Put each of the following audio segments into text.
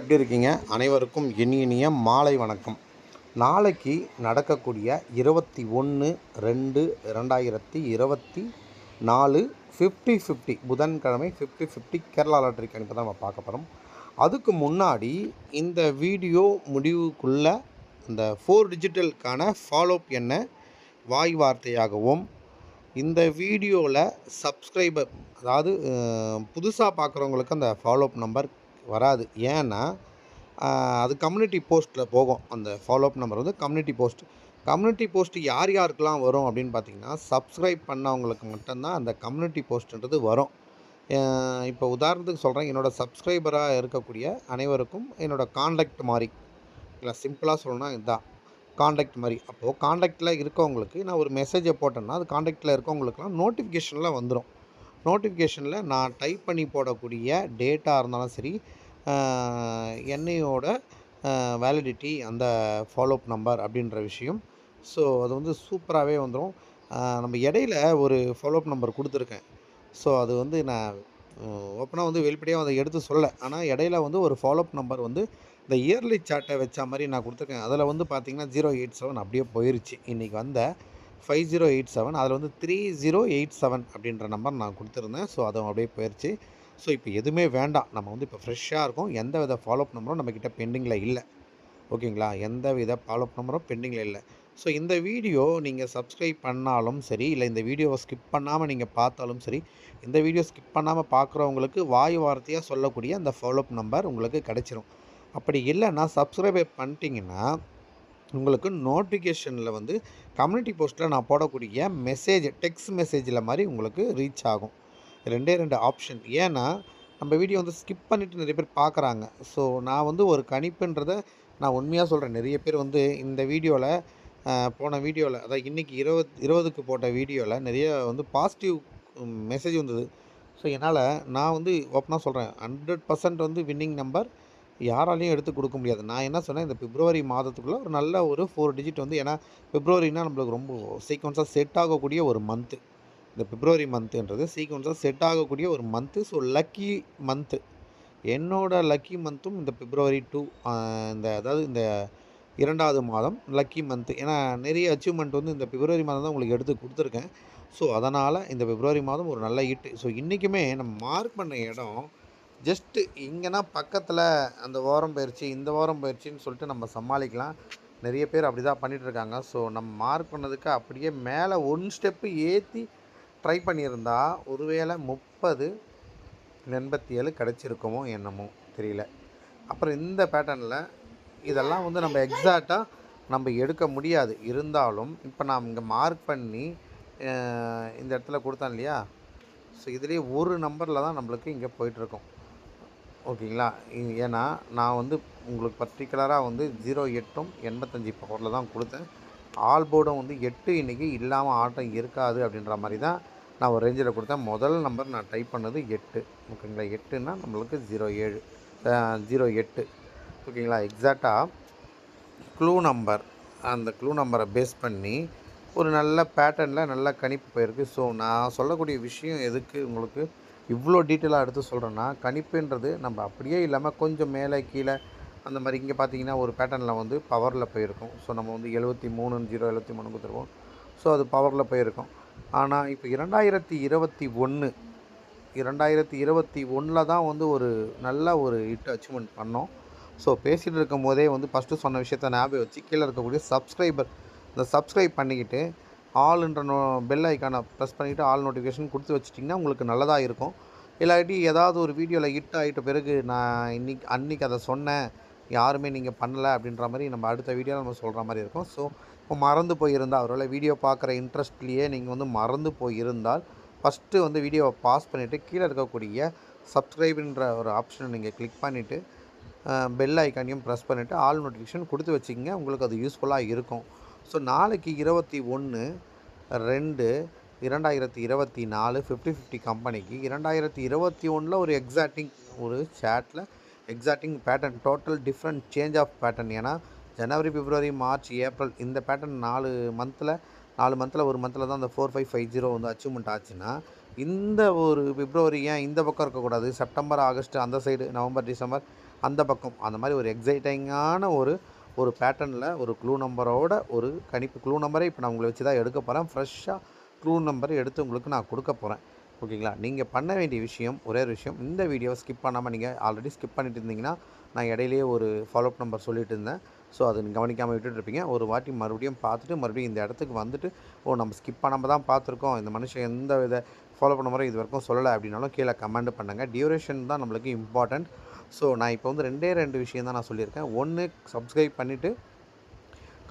எப்படி இருக்கீங்க? அனைவருக்கும் இனிய இனிய மாலை வணக்கம். நாளைக்கு நடக்கக்கூடிய இருபத்தி ஒன்று ரெண்டு ரெண்டாயிரத்தி இருபத்தி நாலு ஃபிஃப்டி ஃபிஃப்டி புதன்கிழமை ஃபிஃப்டி ஃபிஃப்டி கேரளா லாட்ரி கணிப்பு தான் நம்ம பார்க்க போகிறோம் அதுக்கு முன்னாடி இந்த வீடியோ முடிவுக்குள்ள இந்த ஃபோர் டிஜிட்டலுக்கான ஃபாலோப் என்ன? வாய் வார்த்தையாகவும் இந்த வீடியோவில் சப்ஸ்கிரைபர் அதாவது புதுசாக பார்க்குறவங்களுக்கு அந்த ஃபாலோஅப் நம்பர் வராது. ஏன்னா அது கம்யூனிட்டி போஸ்ட்டில் போகும். அந்த ஃபாலோஅப் நம்பர் வந்து கம்யூனிட்டி போஸ்ட் கம்யூனிட்டி போஸ்ட் யார் யாருக்கெல்லாம் வரும் அப்படின்னு பார்த்தீங்கன்னா சப்ஸ்கிரைப் பண்ணவங்களுக்கு மட்டும்தான் அந்த கம்யூனிட்டி போஸ்ட்டுன்றது வரும். இப்போ உதாரணத்துக்கு சொல்கிறேன் என்னோடய சப்ஸ்கிரைபராக இருக்கக்கூடிய அனைவருக்கும் என்னோடய காண்டாக்ட் மாதிரி. இல்லை சிம்பிளாக சொல்லணும்னா இதுதான் காண்டாக்ட் மாதிரி. அப்போது காண்டாக்டில் இருக்கவங்களுக்கு நான் ஒரு மெசேஜை போட்டேன்னா அது காண்டாக்டில் இருக்கவங்களுக்குலாம் நோட்டிஃபிகேஷனில் வந்துடும் நோட்டிஃபிகேஷனில் நான் டைப் பண்ணி போடக்கூடிய டேட்டாக இருந்தாலும் சரி எண்ணெயோட வேலிடிட்டி அந்த ஃபாலோஅப் நம்பர் அப்படின்ற விஷயம். ஸோ அது வந்து சூப்பராகவே வந்துடும் நம்ம இடையில ஒரு ஃபாலோஅப் நம்பர் கொடுத்துருக்கேன். ஸோ அது வந்து நான் ஓப்பனாக வந்து வெளிப்படையாக அதை எடுத்து சொல்ல ஆனால் இடையில வந்து ஒரு ஃபாலோஅப் நம்பர் வந்து இந்த இயர்லி சார்ட்டை வச்ச மாதிரி நான் கொடுத்துருக்கேன். அதில் வந்து பார்த்திங்கன்னா ஜீரோ எயிட் செவன் அப்படியே போயிருச்சு. இன்றைக்கி வந்த ஃபைவ் ஜீரோ எயிட் செவன் அதில் வந்து த்ரீ ஜீரோ எயிட் செவன் அப்படின்ற நம்பர் நான் கொடுத்துருந்தேன். ஸோ அதுவும் அப்படியே போயிருச்சு. ஸோ இப்போ எதுவுமே வேண்டாம். நம்ம வந்து இப்போ ஃப்ரெஷ்ஷாக இருக்கும். எந்த வித ஃபாலோஅப் நம்பரும் நம்மக்கிட்ட பெண்டிங்கில் இல்லை. ஓகேங்களா? எந்த வித ஃபாலோஅப் நம்பரும் பெண்டிங்கில் இல்லை. ஸோ இந்த வீடியோ நீங்கள் சப்ஸ்கிரைப் பண்ணாலும் சரி இல்லை இந்த வீடியோவை ஸ்கிப் பண்ணாமல் நீங்கள் பார்த்தாலும் சரி இந்த வீடியோ ஸ்கிப் பண்ணாமல் பார்க்குறவங்களுக்கு வாய் வார்த்தையாக சொல்லக்கூடிய அந்த ஃபாலோஅப் நம்பர் உங்களுக்கு கிடச்சிரும். அப்படி இல்லைன்னா சப்ஸ்கிரைப் பண்ணிட்டீங்கன்னா உங்களுக்கு நோட்டிஃபிகேஷனில் வந்து கம்யூனிட்டி போஸ்ட்டில் நான் போடக்கூடிய மெசேஜ் டெக்ஸ்ட் மெசேஜில் மாதிரி உங்களுக்கு ரீச் ஆகும். ரெண்டே ரெண்டு ஆப்ஷன் ஏன்னா நம்ம வீடியோ வந்து ஸ்கிப் பண்ணிவிட்டு நிறைய பேர் பார்க்குறாங்க ஸோ நான் வந்து ஒரு கணிப்புன்றதை நான் உண்மையாக சொல்கிறேன் நிறைய பேர் வந்து இந்த வீடியோவில் போன வீடியோவில் அதாவது இன்றைக்கி இருபது இருபதுக்கு போட்ட வீடியோவில் நிறைய வந்து பாசிட்டிவ் மெசேஜ் வந்தது. ஸோ என்னால் நான் வந்து ஓப்பனாக சொல்கிறேன் ஹண்ட்ரட் பர்சன்ட் வந்து வின்னிங் நம்பர் யாராலையும் எடுத்து கொடுக்க முடியாது. நான் என்ன சொன்னேன்? இந்த பிப்ரவரி மாதத்துக்குள்ளே ஒரு நல்ல ஒரு ஃபோர் டிஜிட் வந்து ஏன்னா பிப்ரவரினா நம்மளுக்கு ரொம்ப சீக்வன்ஸாக செட் ஆகக்கூடிய ஒரு மந்த்து இந்த பிப்ரவரி மந்த்துன்றது சீக்வன்ஸாக செட் ஆகக்கூடிய ஒரு மந்த்து ஸோ லக்கி மந்த்து என்னோடய லக்கி மந்த்தும் இந்த பிப்ரவரி டூ இந்த அதாவது இந்த இரண்டாவது மாதம் லக்கி மந்த்து ஏன்னா நிறைய அச்சீவ்மெண்ட் வந்து இந்த பிப்ரவரி மாதம் தான் உங்களுக்கு எடுத்து கொடுத்துருக்கேன். ஸோ அதனால் இந்த பிப்ரவரி மாதம் ஒரு நல்ல ஹிட்டு ஸோ இன்றைக்குமே நம்ம மார்க் பண்ண இடம் ஜஸ்ட்டு இங்கேனா பக்கத்தில் அந்த வாரம் பயிற்சி இந்த வாரம் பயிற்சின்னு சொல்லிட்டு நம்ம சமாளிக்கலாம். நிறைய பேர் அப்படி தான் பண்ணிகிட்ருக்காங்க இருக்காங்க. ஸோ நம்ம மார்க் பண்ணதுக்கு அப்படியே மேலே ஒன் ஸ்டெப்பு ஏற்றி ட்ரை பண்ணியிருந்தா ஒருவேளை முப்பது எண்பத்தி ஏழு கிடச்சிருக்குமோ என்னமோ தெரியல. அப்புறம் இந்த பேட்டர்னில் இதெல்லாம் வந்து நம்ம எக்ஸாக்டாக நம்ம எடுக்க முடியாது. இருந்தாலும் இப்போ நான் இங்கே மார்க் பண்ணி இந்த இடத்துல கொடுத்தேன் இல்லையா? ஸோ இதுலேயே ஒரு நம்பரில் தான் நம்மளுக்கு இங்கே போயிட்டுருக்கோம். ஓகேங்களா? இ- ஏன்னா நான் வந்து உங்களுக்கு பர்டிகுலராக வந்து ஜீரோ எட்டும் எண்பத்தஞ்சு பவரில் தான் கொடுத்தேன். ஆல் போர்டும் வந்து எட்டு இன்றைக்கி இல்லாமல் ஆட்டம் இருக்காது அப்படின்ற மாதிரி தான் நான் ஒரு ரேஞ்சில் கொடுத்தேன். முதல் நம்பர் நான் டைப் பண்ணது எட்டு. ஓகேங்களா? எட்டுன்னா நம்மளுக்கு ஜீரோ ஏழு. ஜீரோ எட்டு. ஓகேங்களா? எக்ஸாக்டாக க்ளூ நம்பர் அந்த க்ளூ நம்பரை பேஸ் பண்ணி ஒரு நல்ல பேட்டர்னில் நல்ல கணிப்பு போயிருக்கு. ஸோ நான் சொல்லக்கூடிய விஷயம் எதுக்கு உங்களுக்கு இவ்வளோ டீட்டெயிலாக எடுத்து சொல்கிறேன்னா கணிப்புன்றது நம்ம அப்படியே இல்லாமல் கொஞ்சம் மேலே கீழே அந்த மாதிரி இங்கே பார்த்தீங்கன்னா ஒரு பேட்டர்னில் வந்து பவரில் போயிருக்கும். ஸோ நம்ம வந்து எழுபத்தி மூணு ஜீரோ எழுபத்தி மூணு கொடுத்துருவோம் ஸோ அது பவரில் போயிருக்கும். ஆனால் இப்போ இரண்டாயிரத்தி இருபத்தி ஒன்று இரண்டாயிரத்தி இருபத்தி ஒன்றில் தான் வந்து ஒரு நல்ல ஒரு ஹிட் அச்சீவ்மெண்ட் பண்ணோம். ஸோ பேசிகிட்டு இருக்கும் போதே வந்து ஃபஸ்ட்டு சொன்ன விஷயத்த ஞாபகம் வச்சு கீழே இருக்கக்கூடிய சப்ஸ்கிரைபர் இந்த சப்ஸ்கிரைப் பண்ணிக்கிட்டு ஆல்ன்ற நோ பெல் ஐக்கானை ப்ரெஸ் பண்ணிவிட்டு ஆல் நோட்டிஃபிகேஷன் கொடுத்து வச்சிட்டிங்கன்னா உங்களுக்கு நல்லதாக இருக்கும். இல்லாட்டி ஏதாவது ஒரு வீடியோவில் ஹிட் ஆகிட்ட பிறகு நான் இன்னைக்கு அன்றைக்கி அதை சொன்னேன். யாருமே நீங்கள் பண்ணலை அப்படின்ற மாதிரி நம்ம அடுத்த வீடியோவில் நம்ம சொல்கிற மாதிரி இருக்கும். ஸோ இப்போ மறந்து போயிருந்தால் அவரோட வீடியோ பார்க்குற இன்ட்ரெஸ்ட்லேயே நீங்கள் வந்து மறந்து போயிருந்தால் ஃபஸ்ட்டு வந்து வீடியோவை பாஸ் பண்ணிவிட்டு கீழே இருக்கக்கூடிய சப்ஸ்கிரைப்ன்ற ஒரு ஆப்ஷனை நீங்கள் கிளிக் பண்ணிவிட்டு பெல் ஐக்கானையும் ப்ரெஸ் பண்ணிவிட்டு ஆல் நோட்டிஃபிகேஷன் கொடுத்து வச்சிங்க உங்களுக்கு அது யூஸ்ஃபுல்லாக இருக்கும். ஸோ நாளைக்கு இருபத்தி ஒன்று ரெண்டு இரண்டாயிரத்தி இருபத்தி நாலு ஃபிஃப்டி ஃபிஃப்டி கம்பெனிக்கு இரண்டாயிரத்தி இருபத்தி ஒன்றில் ஒரு எக்ஸாக்டிங் ஒரு சேட்டில் exciting pattern total different change of pattern ஏன்னா ஜனவரி பிப்ரவரி மார்ச் ஏப்ரல் இந்த பேட்டர்ன் நாலு மந்தில் நாலு மந்தில் ஒரு மந்தில் தான் அந்த ஃபோர் ஃபைவ் ஃபைவ் ஜீரோ வந்து அச்சீவ்மெண்ட் ஆச்சுன்னா இந்த ஒரு பிப்ரவரி ஏன் இந்த பக்கம் இருக்கக்கூடாது? செப்டம்பர் ஆகஸ்ட் அந்த சைடு நவம்பர் டிசம்பர் அந்த பக்கம். அந்த மாதிரி ஒரு எக்ஸைட்டிங்கான ஒரு ஒரு பேட்டர்னில் ஒரு க்ளூ நம்பரோட ஒரு கணிப்பு க்ளூ நம்பரை இப்போ நான் உங்களை வச்சு தான் எடுக்க போகிறேன் ஃப்ரெஷ்ஷாக க்ளூ நம்பர் எடுத்து உங்களுக்கு நான் கொடுக்க போகிறேன் ஓகேங்களா? நீங்கள் பண்ண வேண்டிய விஷயம் ஒரே ஒரு விஷயம் இந்த வீடியோவை ஸ்கிப் பண்ணாமல் நீங்கள் ஆல்ரெடி ஸ்கிப் பண்ணிட்டு இருந்தீங்கன்னா நான் இடையிலேயே ஒரு ஃபாலோஅப் நம்பர் சொல்லிட்டு இருந்தேன். ஸோ அது நீங்கள் கவனிக்காமல் விட்டுட்டு இருப்பீங்க. ஒரு வாட்டி மறுபடியும் பார்த்துட்டு மறுபடியும் இந்த இடத்துக்கு வந்துட்டு ஓ நம்ம ஸ்கிப் பண்ணாமல் தான் பார்த்துருக்கோம். இந்த மனுஷன் எந்த வித ஃபாலோ பண்ண முறை இது வரைக்கும் சொல்லலை அப்படின்னாலும் கீழே கமெண்ட் பண்ணுங்கள் டியூரேஷன் தான் நம்மளுக்கு இம்பார்ட்டண்ட் ஸோ நான் இப்போ வந்து ரெண்டே ரெண்டு விஷயம் தான் நான் சொல்லியிருக்கேன். ஒன்று சப்ஸ்கிரைப் பண்ணிவிட்டு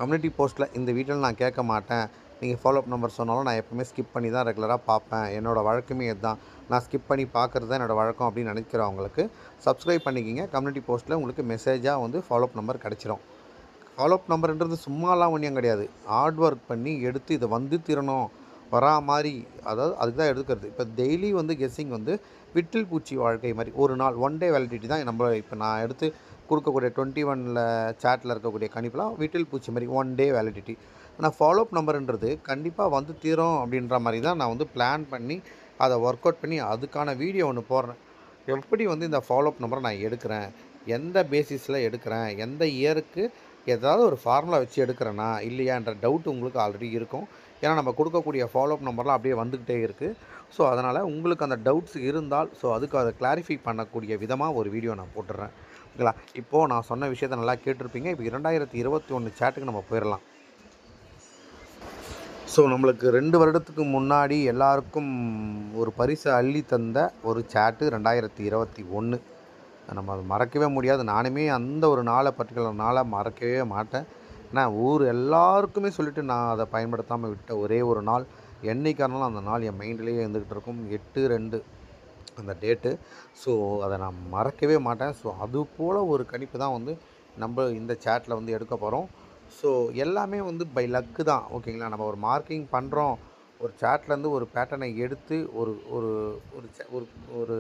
கம்யூனிட்டி போஸ்ட்டில் இந்த வீட்டில் நான் கேட்க மாட்டேன். நீங்கள் ஃபாலோ அப் நம்பர் சொன்னாலும் நான் எப்போவுமே ஸ்கிப் பண்ணி தான் ரெகுலராக பார்ப்பேன். என்னோடய வழக்கமே இதுதான். நான் ஸ்கிப் பண்ணி பார்க்குறது தான் என்னோடய வழக்கம் அப்படின்னு நினைக்கிறவங்களுக்கு சப்ஸ்கிரைப் பண்ணிக்கிங்க. கம்யூனிட்டி போஸ்ட்டில் உங்களுக்கு மெசேஜாக வந்து ஃபாலோஅப் நம்பர் கிடச்சிரும். ஃபாலோஅப் நம்பர்ன்றது சும்மாலாம் ஒன்றும் கிடையாது. ஹார்ட் ஒர்க் பண்ணி எடுத்து இதை வந்து திறனும் வரா மாதிரி அதாவது அதுக்கு தான் எடுக்கிறது இப்போ டெய்லி வந்து கெஸ்ஸிங் வந்து விட்டில் பூச்சி வாழ்க்கை மாதிரி ஒரு நாள் ஒன் டே வேலிடிட்டி தான் நம்ம இப்போ நான் எடுத்து கொடுக்கக்கூடிய டுவெண்ட்டி ஒனில் சேட்டில் இருக்கக்கூடிய கணிப்பெலாம் விட்டில் பூச்சி மாதிரி ஒன் டே வேலிடிட்டி ஆனால் ஃபாலோஅப் நம்பருன்றது கண்டிப்பாக வந்து தீரும் அப்படின்ற மாதிரி தான் நான் வந்து பிளான் பண்ணி அதை ஒர்க் அவுட் பண்ணி அதுக்கான வீடியோ ஒன்று போடுறேன். எப்படி வந்து இந்த ஃபாலோஅப் நம்பரை நான் எடுக்கிறேன்? எந்த பேசிஸில் எடுக்கிறேன்? எந்த இயருக்கு ஏதாவது ஒரு ஃபார்முலா வச்சு எடுக்கிறேன்னா இல்லையான்ற டவுட் உங்களுக்கு ஆல்ரெடி இருக்கும். ஏன்னா நம்ம கொடுக்கக்கூடிய ஃபாலோஅப் நம்பர்லாம் அப்படியே வந்துக்கிட்டே இருக்குது ஸோ அதனால் உங்களுக்கு அந்த டவுட்ஸ் இருந்தால் ஸோ அதுக்கு அதை கிளாரிஃபை பண்ணக்கூடிய விதமாக ஒரு வீடியோ நான் போட்டுடுறேன் ஓகேங்களா? இப்போது நான் சொன்ன விஷயத்த நல்லா கேட்டிருப்பீங்க. இப்போ இரண்டாயிரத்தி இருபத்தி ஒன்று சேட்டுக்கு நம்ம போயிடலாம். ஸோ நம்மளுக்கு ரெண்டு வருடத்துக்கு முன்னாடி எல்லாருக்கும் ஒரு பரிசை அள்ளி தந்த ஒரு சேட்டு ரெண்டாயிரத்தி இருபத்தி ஒன்று நம்ம அதை மறக்கவே முடியாது. நானுமே அந்த ஒரு நாளை பர்டிகுலர் நாளை மறக்கவே மாட்டேன். ஏன்னா ஊர் எல்லாருக்குமே சொல்லிவிட்டு நான் அதை பயன்படுத்தாமல் விட்ட ஒரே ஒரு நாள். என்றைக்கானாலும் அந்த நாள் என் மைண்ட்லேயே இருந்துக்கிட்டு இருக்கும். எட்டு ரெண்டு அந்த டேட்டு ஸோ அதை நான் மறக்கவே மாட்டேன். ஸோ அது போல் ஒரு கணிப்பு தான் வந்து நம்ம இந்த சேட்டில் வந்து எடுக்க போகிறோம் ஸோ எல்லாமே வந்து பை லக்கு தான் ஓகேங்களா நம்ம ஒரு மார்க்கிங் பண்ணுறோம் ஒரு சேட்லேருந்து ஒரு பேட்டர்னை எடுத்து ஒரு ஒரு ஒரு ஒரு ஒரு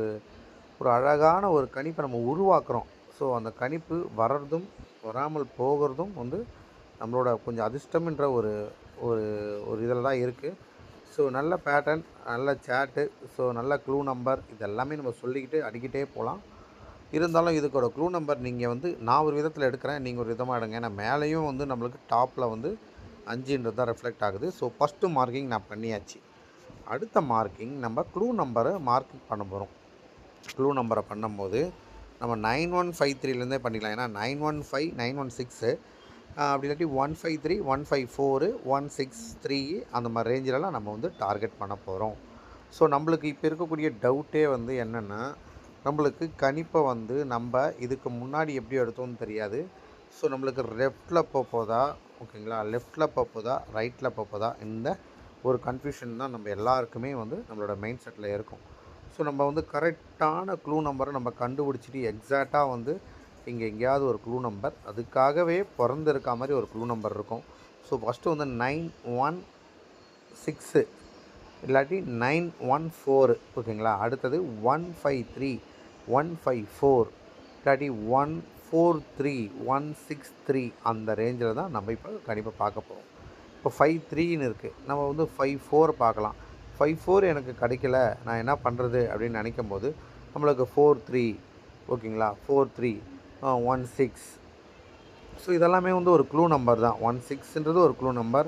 ஒரு அழகான ஒரு கணிப்பை நம்ம உருவாக்குறோம். ஸோ அந்த கணிப்பு வர்றதும் வராமல் போகிறதும் வந்து நம்மளோட கொஞ்சம் அதிர்ஷ்டம்ன்ற ஒரு ஒரு ஒரு இதில் தான் இருக்குது ஸோ நல்ல பேட்டர்ன் நல்ல சேட்டு ஸோ நல்ல க்ளூ நம்பர் இதெல்லாமே நம்ம சொல்லிக்கிட்டு அடிக்கிட்டே போகலாம். இருந்தாலும் இதுக்கோட க்ளூ நம்பர் நீங்கள் வந்து நான் ஒரு விதத்தில் எடுக்கிறேன். நீங்கள் ஒரு விதமாக எடுங்க. ஏன்னா மேலேயும் வந்து நம்மளுக்கு டாப்பில் வந்து அஞ்சுன்றது தான் ரெஃப்ளெக்ட் ஆகுது. ஸோ ஃபஸ்ட்டு மார்க்கிங் நான் பண்ணியாச்சு. அடுத்த மார்க்கிங் நம்ம க்ளூ நம்பரை மார்க்கிங் பண்ண போகிறோம் க்ளூ நம்பரை பண்ணும்போது நம்ம நைன் ஒன் ஃபைவ் த்ரீலேருந்தே பண்ணிக்கலாம். ஏன்னா nine one five nine one six அப்படி இல்லாட்டி one five three one five four one six three அந்த மாதிரி ரேஞ்சிலலாம் நம்ம வந்து டார்கெட் பண்ண போகிறோம் ஸோ நம்மளுக்கு இப்போ இருக்கக்கூடிய டவுட்டே வந்து என்னென்னா நம்மளுக்கு கணிப்பை வந்து நம்ம இதுக்கு முன்னாடி எப்படி எடுத்தோம்னு தெரியாது. ஸோ நம்மளுக்கு லெஃப்டில் போதா ஓகேங்களா லெஃப்டில் போதா ரைட்டில் போதா இந்த ஒரு கன்ஃபியூஷன் தான் நம்ம எல்லாருக்குமே வந்து நம்மளோட மைண்ட் செட்டில் இருக்கும். ஸோ நம்ம வந்து கரெக்டான க்ளூ நம்பரை நம்ம கண்டுபிடிச்சிட்டு எக்ஸாக்டாக வந்து இங்கே எங்கேயாவது ஒரு க்ளூ நம்பர் அதுக்காகவே பிறந்திருக்க மாதிரி ஒரு க்ளூ நம்பர் இருக்கும். ஸோ ஃபஸ்ட்டு வந்து நைன் ஒன் சிக்ஸு இல்லாட்டி நைன் ஒன் ஃபோரு ஓகேங்களா அடுத்தது one five three one five four இல்லாட்டி one four three one six three அந்த ரேஞ்சில் தான் நம்ம இப்போ கண்டிப்பாக பார்க்க போகிறோம் இப்போ ஃபைவ் த்ரீன்னு இருக்குது நம்ம வந்து ஃபைவ் ஃபோர் பார்க்கலாம். ஃபைவ் ஃபோர் எனக்கு கிடைக்கல. நான் என்ன பண்ணுறது அப்படின்னு நினைக்கும் போது நம்மளுக்கு ஃபோர் த்ரீ ஓகேங்களா? Four three one six so இதெல்லாமே வந்து ஒரு க்ளூ நம்பர் தான். ஒன் சிக்ஸ்ன்றது ஒரு க்ளூ நம்பர்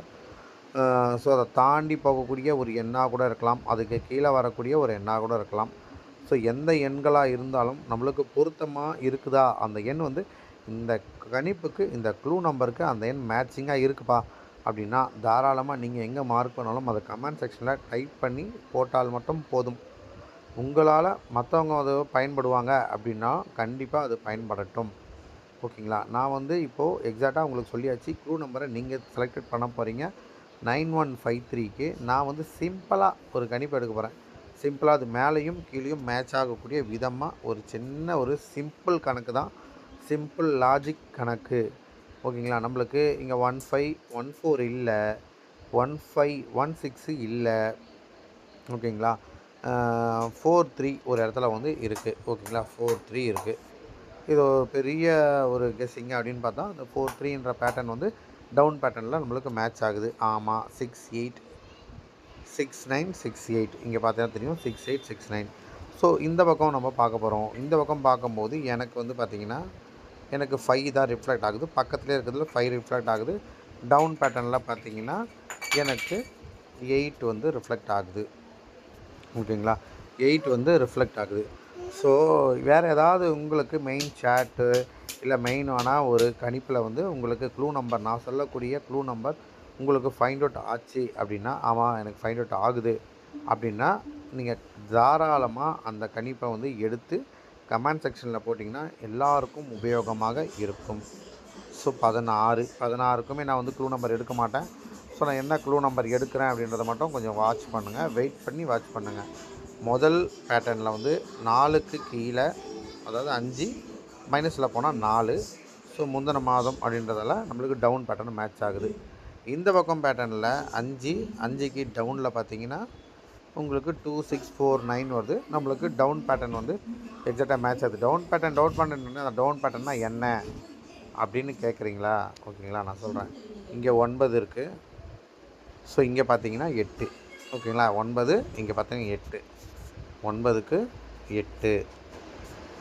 ஸோ அதை தாண்டி போகக்கூடிய ஒரு எண்ணாக கூட இருக்கலாம். அதுக்கு கீழே வரக்கூடிய ஒரு எண்ணாக கூட இருக்கலாம். ஸோ எந்த எண்களாக இருந்தாலும் நம்மளுக்கு பொருத்தமாக இருக்குதா? அந்த எண் வந்து இந்த கணிப்புக்கு இந்த க்ளூ நம்பருக்கு அந்த எண் மேட்சிங்காக இருக்குப்பா. அப்படின்னா தாராளமாக நீங்கள் எங்கே மார்க் பண்ணாலும் அதை கமெண்ட் செக்ஷனில் டைப் பண்ணி போட்டால் மட்டும் போதும். உங்களால் மற்றவங்க அது பயன்படுவாங்க அப்படின்னா கண்டிப்பாக அது பயன்படட்டும். ஓகேங்களா? நான் வந்து இப்போது எக்ஸாக்டாக உங்களுக்கு சொல்லியாச்சு. க்ரூ நம்பரை நீங்கள் செலக்டட் பண்ண போகிறீங்க நைன் ஒன் ஃபைவ் த்ரீக்கு நான் வந்து சிம்பிளாக ஒரு கணிப்பு எடுக்க போகிறேன் சிம்பிளாக அது மேலேயும் கீழேயும் மேட்ச் ஆகக்கூடிய விதமாக ஒரு சின்ன ஒரு சிம்பிள் கணக்கு தான். சிம்பிள் லாஜிக் கணக்கு. ஓகேங்களா? நம்மளுக்கு இங்கே ஒன் ஃபைவ் ஒன் ஃபோர் இல்லை. ஒன் ஃபைவ் ஒன் சிக்ஸு இல்லை. ஓகேங்களா? ஃபோர் த்ரீ ஒரு இடத்துல வந்து இருக்குது ஓகேங்களா? ஃபோர் த்ரீ இருக்குது இது ஒரு பெரிய ஒரு கெஸ்ஸிங் அப்படின்னு பார்த்தா அந்த ஃபோர் த்ரீன்ற பேட்டர்ன் வந்து டவுன் பேட்டர்னில் நம்மளுக்கு மேட்ச் ஆகுது. ஆமாம் six eight six nine six eight இங்கே பார்த்தீங்கன்னா தெரியும். Six eight six nine so இந்த பக்கம் நம்ம பார்க்க போகிறோம் இந்த பக்கம் பார்க்கும்போது எனக்கு வந்து பார்த்திங்கன்னா எனக்கு ஃபைவ் தான் ரிஃப்ளெக்ட் ஆகுது. பக்கத்துலேயே இருக்கிறதுல ஃபைவ் ரிஃப்ளெக்ட் ஆகுது. டவுன் பேட்டர்னில் பார்த்தீங்கன்னா எனக்கு எயிட் வந்து ரிஃப்ளெக்ட் ஆகுது. ஓகேங்களா? எயிட் வந்து ரிஃப்ளெக்ட் ஆகுது. ஸோ வேறு ஏதாவது உங்களுக்கு மெயின் சேட்டு இல்லை மெயினான ஒரு கணிப்பில் வந்து உங்களுக்கு க்ளூ நம்பர் நான் சொல்லக்கூடிய க்ளூ நம்பர் உங்களுக்கு ஃபைண்ட் அவுட் ஆச்சு அப்படின்னா ஆமாம் எனக்கு ஃபைண்ட் அவுட் ஆகுது அப்படின்னா நீங்கள் தாராளமாக அந்த கணிப்பை வந்து எடுத்து கமெண்ட் செக்ஷனில் போட்டிங்கன்னா எல்லாருக்கும் உபயோகமாக இருக்கும். ஸோ பதினாறு பதினாறுக்குமே நான் வந்து க்ளூ நம்பர் எடுக்க மாட்டேன். ஸோ நான் என்ன க்ளூ நம்பர் எடுக்கிறேன் அப்படின்றத மட்டும் கொஞ்சம் வாட்ச் பண்ணுங்கள் வெயிட் பண்ணி வாட்ச் பண்ணுங்கள் முதல் பேட்டர்னில் வந்து நாலுக்கு கீழே அதாவது அஞ்சு மைனஸில் போனால் நாலு. ஸோ முந்தின மாதம் அப்படின்றதால நம்மளுக்கு டவுன் பேட்டர்ன் மேட்ச் ஆகுது. இந்த பக்கம் பேட்டர்னில் அஞ்சு அஞ்சுக்கு டவுனில் பார்த்தீங்கன்னா உங்களுக்கு டூ சிக்ஸ் ஃபோர் நைன் வருது. நம்மளுக்கு டவுன் பேட்டர்ன் வந்து எக்ஸாக்டாக மேட்ச் ஆகுது. டவுன் பேட்டர்ன் டவுன் பேட்டர்ன் அந்த டவுன் பேட்டர்னா என்ன அப்படின்னு கேட்குறீங்களா? ஓகேங்களா நான் சொல்கிறேன் இங்கே ஒன்பது இருக்குது ஸோ இங்கே பார்த்தீங்கன்னா எட்டு. ஓகேங்களா ஒன்பது இங்கே பார்த்தீங்கன்னா எட்டு. ஒன்பதுக்கு எட்டு.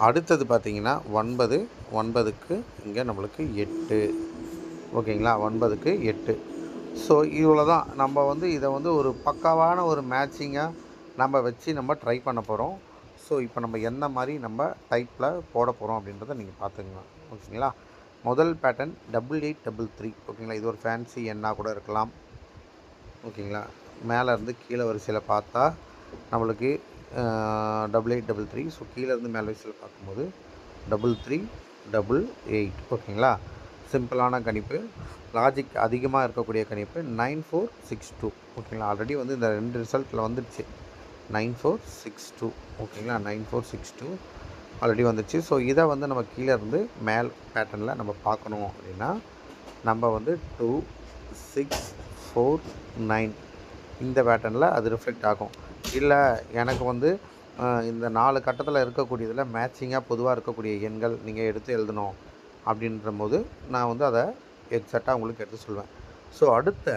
அடுத்தது பார்த்திங்கன்னா ஒன்பது ஒன்பதுக்கு இங்கே நம்மளுக்கு எட்டு. ஓகேங்களா ஒன்பதுக்கு எட்டு. ஸோ இவ்வளோ தான் நம்ம வந்து இதை வந்து ஒரு பக்காவான ஒரு மேட்சிங்காக நம்ம வச்சு நம்ம ட்ரை பண்ண போகிறோம் ஸோ இப்போ நம்ம எந்த மாதிரி நம்ம டைப்பில் போட போகிறோம் அப்படின்றத நீங்கள் பார்த்துங்க ஓகேங்களா? முதல் pattern double eight double three ஓகேங்களா? இது ஒரு ஃபேன்சி எண்ணாக கூட இருக்கலாம். ஓகேங்களா? மேலே இருந்து கீழே வரிசையில் பார்த்தா நம்மளுக்கு double eight double three so கீழேருந்து மேலே வரிசையில் பார்க்கும்போது டபுள் த்ரீ டபுள் எயிட் ஓகேங்களா? சிம்பிளான கணிப்பு. லாஜிக் அதிகமாக இருக்கக்கூடிய கணிப்பு நைன் ஃபோர் சிக்ஸ் டூ. ஓகேங்களா? ஆல்ரெடி வந்து இந்த ரெண்டு ரிசல்ட்டில் வந்துடுச்சு நைன் ஃபோர் சிக்ஸ் டூ. ஓகேங்களா? Nine four six two already வந்துச்சு. ஸோ இதை வந்து நம்ம கீழே இருந்து மேல் பேட்டர்னில் நம்ம பார்க்கணும் அப்படின்னா நம்ம வந்து டூ சிக்ஸ் ஃபோர் நைன் இந்த பேட்டர்னில் அது ரிஃப்ளெக்ட் ஆகும். இல்லை எனக்கு வந்து இந்த நாலு கட்டத்தில் இருக்கக்கூடியதில் மேட்சிங்காக பொதுவாக இருக்கக்கூடிய எண்கள் நீங்கள் எடுத்து எழுதணும். அப்படின்ற போது நான் வந்து அதை எக்ஸாக்டாக உங்களுக்கு எடுத்து சொல்லுவேன் ஸோ அடுத்த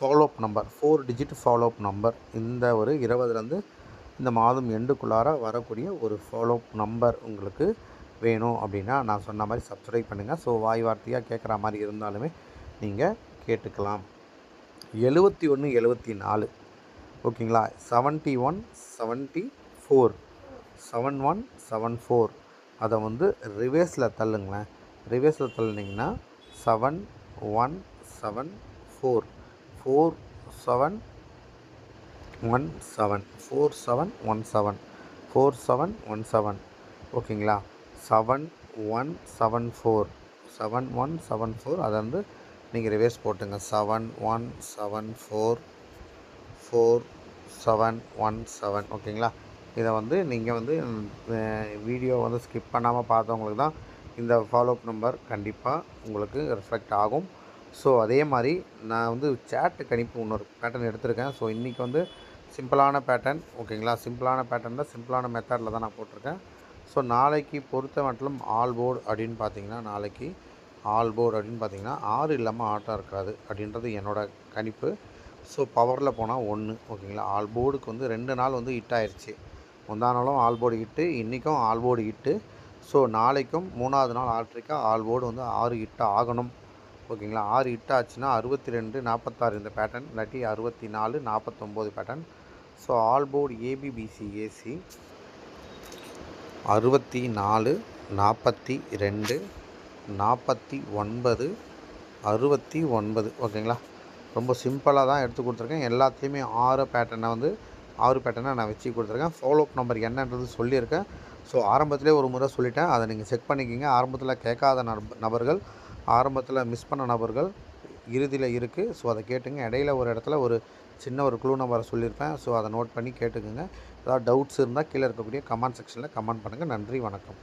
follow up number four digit follow up number இந்த ஒரு இருபதுலேருந்து இந்த மாதம் எண்டுக்குள்ளார வரக்கூடிய ஒரு ஃபாலோஅப் நம்பர் உங்களுக்கு வேணும் அப்படின்னா நான் சொன்ன மாதிரி சப்ஸ்கிரைப் பண்ணுங்கள் ஸோ வாய் வார்த்தையாக கேட்குற மாதிரி இருந்தாலுமே நீங்கள் கேட்டுக்கலாம். எழுபத்தி ஒன்று எழுபத்தி நாலு. ஓகேங்களா? Seventy one seventy four seven one seven four அதை வந்து ரிவேர்ஸில் தள்ளுங்களேன். Reverse தள்ளுனீங்கன்னா seven one seven four four seven one seven four seven one seven four seven one seven ஓகேங்களா? Seven one seven four seven one seven four அதை வந்து நீங்கள் reverse போட்டுங்க. Seven one seven four four seven one seven ஓகேங்களா? இதை வந்து நீங்கள் வந்து வீடியோ வந்து ஸ்கிப் பண்ணாமல் பார்த்தவங்களுக்கு தான் இந்த ஃபாலோஅப் நம்பர் கண்டிப்பாக உங்களுக்கு ரிஃப்ளெக்ட் ஆகும். ஸோ அதே மாதிரி நான் வந்து சேட்டு கணிப்பு இன்னொரு பேட்டர்ன் எடுத்திருக்கேன். ஸோ இன்றைக்கி வந்து சிம்பிளான பேட்டர்ன் ஓகேங்களா சிம்பிளான பேட்டர்னில் சிம்பிளான மெத்தடில் தான் நான் போட்டிருக்கேன். ஸோ நாளைக்கு பொறுத்த மட்டும் ஆல் போர்டு அப்படின்னு பார்த்தீங்கன்னா நாளைக்கு ஆல் போர்டு அப்படின்னு பார்த்தீங்கன்னா ஆறு இல்லாமல் ஆட்டம் இருக்காது அப்படின்றது என்னோடய கணிப்பு. ஸோ பவரில் போனால் ஒன்று ஓகேங்களா ஆல் போர்டுக்கு வந்து ரெண்டு நாள் வந்து ஹிட் ஆயிடுச்சு முந்தா நாளும் ஆல் போர்டு ஹிட்டு இன்றைக்கும் ஆல் போர்டு ஹிட்டு ஸோ நாளைக்கும் மூணாவது நாள் ஆல்ட்ரிக்கா ஆல்போர்டு வந்து ஆறு ஹிட் ஆகணும். ஓகேங்களா? ஆறு ஹிட் ஆச்சுன்னா அறுபத்தி ரெண்டு நாற்பத்தாறு இந்த பேட்டர்ன் இல்லாட்டி அறுபத்தி நாலு நாற்பத்தொம்போது pattern so all board ABBC AC அறுபத்தி நாலு நாற்பத்தி ரெண்டு நாற்பத்தி ஒன்பது அறுபத்தி ஒன்பது ஓகேங்களா? ரொம்ப சிம்பிளாக தான் எடுத்து கொடுத்துருக்கேன். எல்லாத்துலேயுமே ஆறு பேட்டர்னை வந்து ஆறு பேட்டர்னை நான் வச்சு கொடுத்துருக்கேன். ஃபாலோஅப் நம்பர் என்னன்றது சொல்லியிருக்கேன். ஸோ ஆரம்பத்திலே ஒரு முறை சொல்லிட்டேன். அதை நீங்கள் செக் பண்ணிக்கிங்க. ஆரம்பத்தில் கேட்காத நபர்கள் ஆரம்பத்தில் மிஸ் பண்ண நபர்கள் இறுதியில் இருக்குது ஸோ அதை கேட்டுங்க. இடையில ஒரு இடத்துல ஒரு சின்ன ஒரு க்ளூ நம்பரை சொல்லியிருப்பேன். ஸோ அதை நோட் பண்ணி கேட்டுக்குங்க. ஏதாவது டவுட்ஸ் இருந்தால் கீழே இருக்கக்கூடிய கமெண்ட் செக்ஷனில் கமெண்ட் பண்ணுங்கள் நன்றி. வணக்கம்.